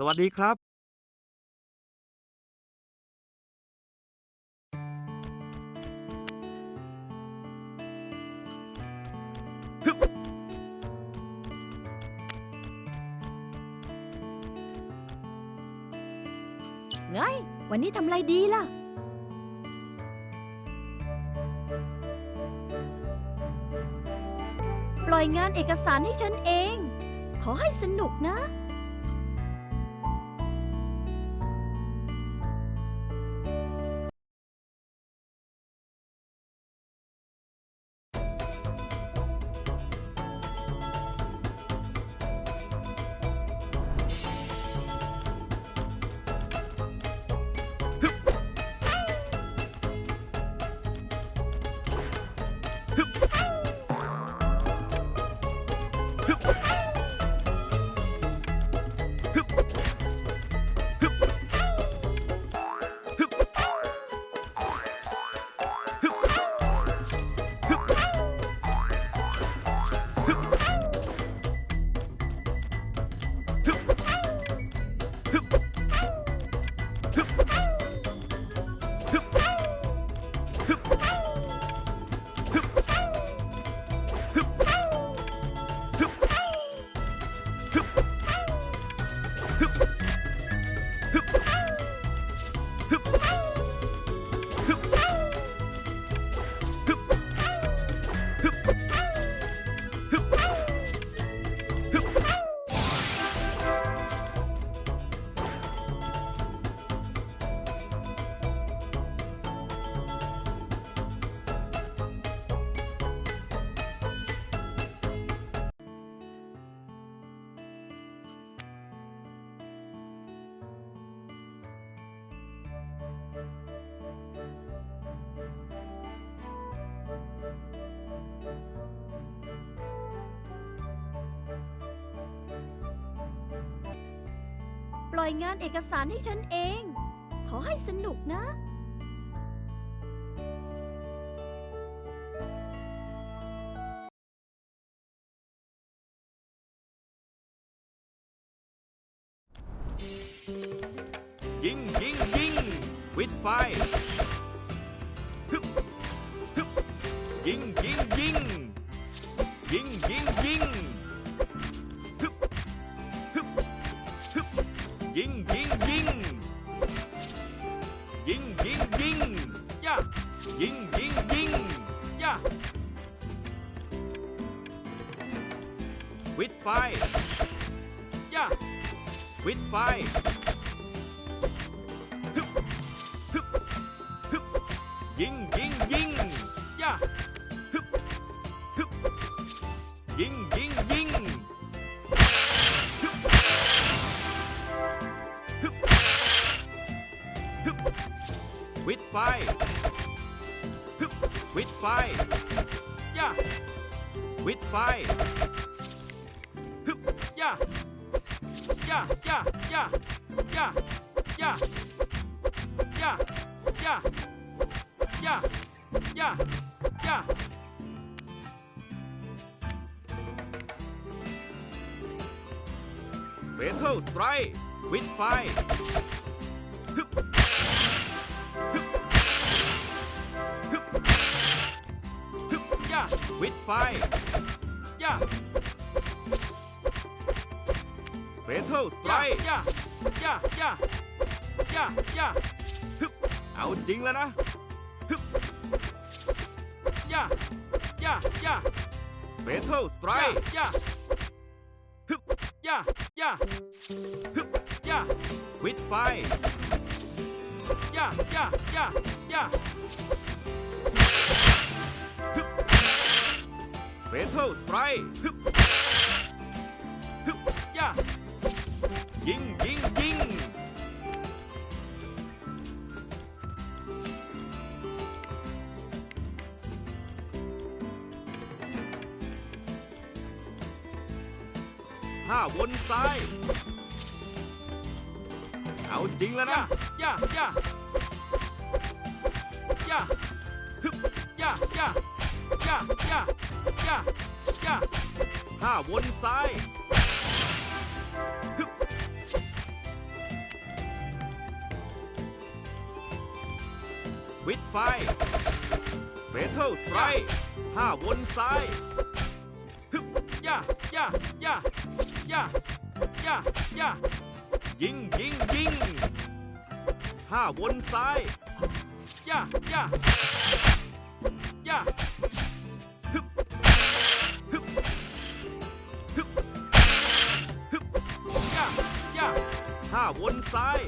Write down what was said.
สวัสดีครับไงวันนี้ทำอะไรดีล่ะ ปล่อยงานเอกสารให้ฉันเอง ขอให้สนุกนะ 흡! ล่อยงานเอกสารให้ฉันเอง ขอให้สนุกนะ ยิงยิงยิงวิดไฟฮึบฮึบยิงยิงยิงยิงยิงยิง ยิงยิงยิงย่าวิดไฟย่าวิดไฟยิงยิงยิงย่าฮึบฮึบยิงยิงยิงฮึบฮึบฮึบวิดไฟ วิดไฟย่าวิดไฟฮึบย่าย่าย่าย่าย่าย่าย่าย่าย่าย่าย่าเบเทิลไตรวิดไฟฮึบ วิดไฟย่าเบเทิลสไตรย่าย่าย่าย่าย่าฮึบเอาจริงแล้วนะฮึบย่าย่าย่าเบเทิลสไตรย่าฮึบย่าย่าฮึบย่าวิดไฟย่าย่าย่าย่าฮึบ เบเทิลสไตรฮึบฮึบย่ายิงยิงยิงห้าวนซ้าย เอาจริงแล้วนะย่าย่าย่าฮึบย่าย่า ย่าย่าย่าถ้าวนซ้ายฮึบวิดไฟเบเทิลไฟถ้าวนซ้ายฮึบย่าย่าย่าย่าย่าย่ายิงยิงยิงถ้าวนซ้ายย่าย่าย่า วนซ้าย